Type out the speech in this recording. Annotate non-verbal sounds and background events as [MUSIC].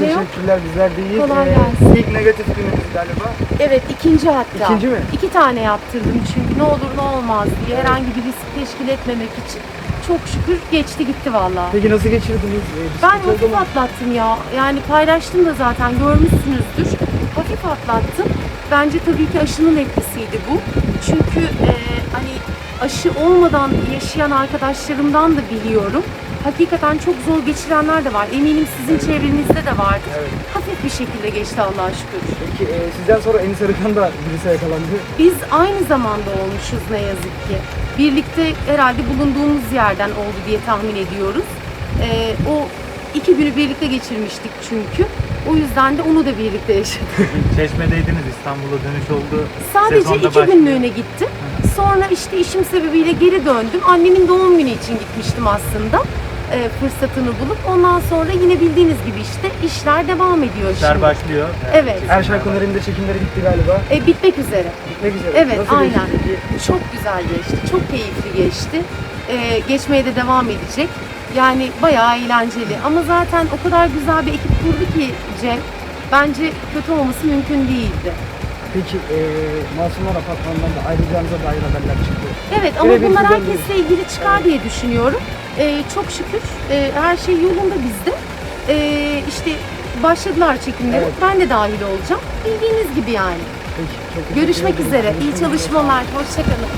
ne yok? teşekkürler. Bizler de iyiyiz. Kolay Ee, gelsin. İlk negatif günümüz galiba. Evet ikinci hatta. İkinci mi? İki tane yaptırdım çünkü ne olur ne olmaz diye herhangi bir risk teşkil etmemek için. Çok şükür geçti gitti vallahi. Peki nasıl geçirdiniz? Ee, Ben sıkıntı oldu hafif mu? atlattım ya. Yani paylaştım da zaten görmüşsünüzdür. Hafif atlattım. Bence tabii ki aşının etkisiydi bu. Çünkü e, hani aşı olmadan yaşayan arkadaşlarımdan da biliyorum. Hakikaten çok zor geçirenler de var. Eminim sizin çevrenizde de vardır. Evet. Hafif bir şekilde geçti Allah'a şükür. Peki e, sizden sonra Enis Arıkan da virüse yakalandı. Biz aynı zamanda olmuşuz ne yazık ki. Birlikte herhalde bulunduğumuz yerden oldu diye tahmin ediyoruz. Ee, o iki günü birlikte geçirmiştik çünkü. O yüzden de onu da birlikte yaşadık. [LAUGHS] Çeşme'deydiniz İstanbul'a dönüş oldu. Sadece Sezonda iki başlıyor. günlüğüne gittim. Sonra işte işim sebebiyle geri döndüm. Annemin doğum günü için gitmiştim aslında. Ee, fırsatını bulup ondan sonra yine bildiğiniz gibi işte işler devam ediyor İşler şimdi. başlıyor. Evet. Erşan Koner'in de çekimleri bitti galiba. E, bitmek üzere. Ne güzel. Evet, Nasıl geçti aynen. peki? Çok güzel geçti, çok keyifli geçti. Ee, geçmeye de devam edecek. Yani bayağı eğlenceli. Ama zaten o kadar güzel bir ekip kurdu ki Cem. Bence kötü olması mümkün değildi. Peki e, Masumlar Apartmanı'ndan da ayrılacağınıza dair haberler çıktı. Evet ama Evet, bunlar herkesle ilgili çıkar diye düşünüyorum. Ee, çok şükür e, her şey yolunda bizde. Ee, işte başladılar çekimleri. Evet. Ben de dahil olacağım. Bildiğiniz gibi yani. Peki, çok teşekkür Görüşmek ederim. üzere. İyi çalışmalar. Hoşçakalın.